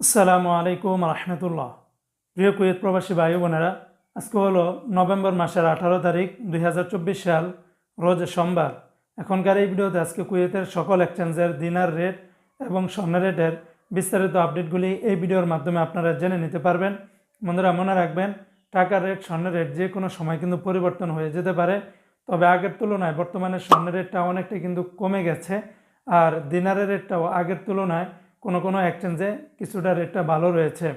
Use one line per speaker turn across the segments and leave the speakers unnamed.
আসসালামু আলাইকুম রহমতুল্লাহ। প্রিয় কুয়েত প্রবাসী ভাই বোনেরা, আজকে হলো নভেম্বর মাসের আঠারো তারিখ দুই হাজার চব্বিশ সাল, রোজ সোমবার। এখনকার এই ভিডিওতে আজকে কুয়েতের সকল এক্সচেঞ্জের দিনার রেট এবং স্বর্ণ রেটের বিস্তারিত আপডেটগুলি এই ভিডিওর মাধ্যমে আপনারা জেনে নিতে পারবেন। বন্ধুরা, মনে রাখবেন, টাকার রেট, স্বর্ণের রেট যে কোনো সময় কিন্তু পরিবর্তন হয়ে যেতে পারে। তবে আগের তুলনায় বর্তমানে স্বর্ণের রেটটা অনেকটা কিন্তু কমে গেছে, আর দিনারের রেটটাও আগের তুলনায় কোনো কোনো এক্সচেঞ্জে কিছুটা রেটটা ভালো রয়েছে।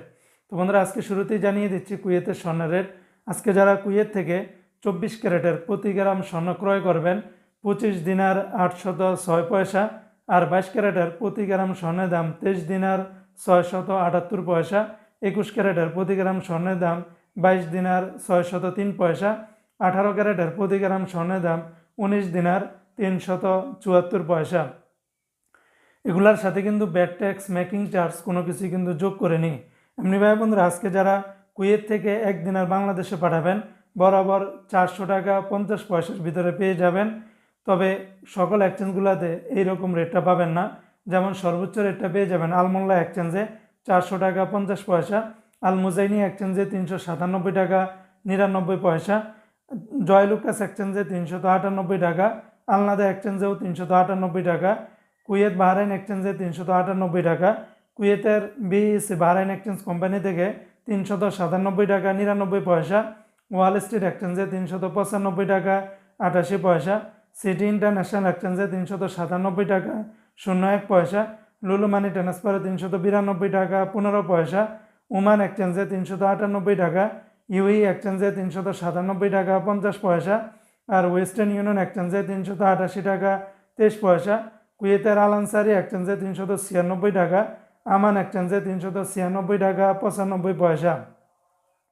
তো বন্ধুরা, আজকে শুরুতেই জানিয়ে দিচ্ছি কুয়েতের স্বর্ণের রেট আজকে যারা কুয়েত থেকে চব্বিশ ক্যারেটের প্রতি গ্রাম স্বর্ণ ক্রয় করবেন, পঁচিশ দিনার আটশত ছয় পয়সা আর বাইশ ক্যারেটের প্রতি গ্রাম স্বর্ণের দাম তেইশ দিনার ছয়শত আটাত্তর পয়সা, একুশ ক্যারেটের প্রতি গ্রাম স্বর্ণের দাম বাইশ দিনার ছয়শত তিন পয়সা, আঠারো ক্যারেটের প্রতি গ্রাম স্বর্ণের দাম উনিশ দিনার তিনশত চুয়াত্তর পয়সা। এগুলার সাথে কিন্তু ব্যাড ট্যাক্স মেকিং চার্জ কোনো কিছু কিন্তু যোগ করে নিই। এমনি ভাই বন্ধুরা, আজকে যারা কুয়েত থেকে একদিন আর বাংলাদেশে পাঠাবেন, বরাবর চারশো টাকা পঞ্চাশ পয়সার ভিতরে পেয়ে যাবেন। তবে সকল এক্সচেঞ্জগুলোতে এইরকম রেটটা পাবেন না। যেমন সর্বোচ্চ রেটটা পেয়ে যাবেন আলমোল্লা এক্সচেঞ্জে চারশো টাকা পঞ্চাশ পয়সা আল মুজাইনি এক্সচেঞ্জে তিনশো সাতানব্বই টাকা নিরানব্বই পয়সা, জয়লুকাস এক্সচেঞ্জে তিনশত আটানব্বই টাকা, আলনাদা এক্সচেঞ্জেও তিনশত আটানব্বই টাকা কুয়েত বাহরাইন এক্সচেঞ্জে তিনশত আটানব্বই টাকা, কুয়েতের বিএসসি বাহরাইন এক্সচেঞ্জ কোম্পানি থেকে তিনশত সাতানব্বই টাকা, নিরানব্বই পয়সা, ওয়াল স্ট্রিট এক্সচেঞ্জে তিনশত পঁচানব্বই টাকা, আটাশি পয়সা, সিটি ইন্টারন্যাশনাল এক্সচেঞ্জে তিনশত সাতানব্বই টাকা, শূন্য এক পয়সা, লুলু মানি ট্রান্সফারে তিনশত বিরানব্বই টাকা, পনেরো পয়সা, ওমান এক্সচেঞ্জে তিনশত আটানব্বই টাকা ইউই এক্সচেঞ্জে তিনশত সাতানব্বই টাকা, পঞ্চাশ পয়সা, আর ওয়েস্টার্ন ইউনিয়ন এক্সচেঞ্জে তিনশত আটাশি টাকা, তেইশ পয়সা কুয়েতের আল আনসারি একচেঞ্জে তিনশত ছিয়ানব্বই টাকা আমান একচেঞ্জে তিনশত ছিয়ানব্বই টাকা পঁচানব্বই পয়সা।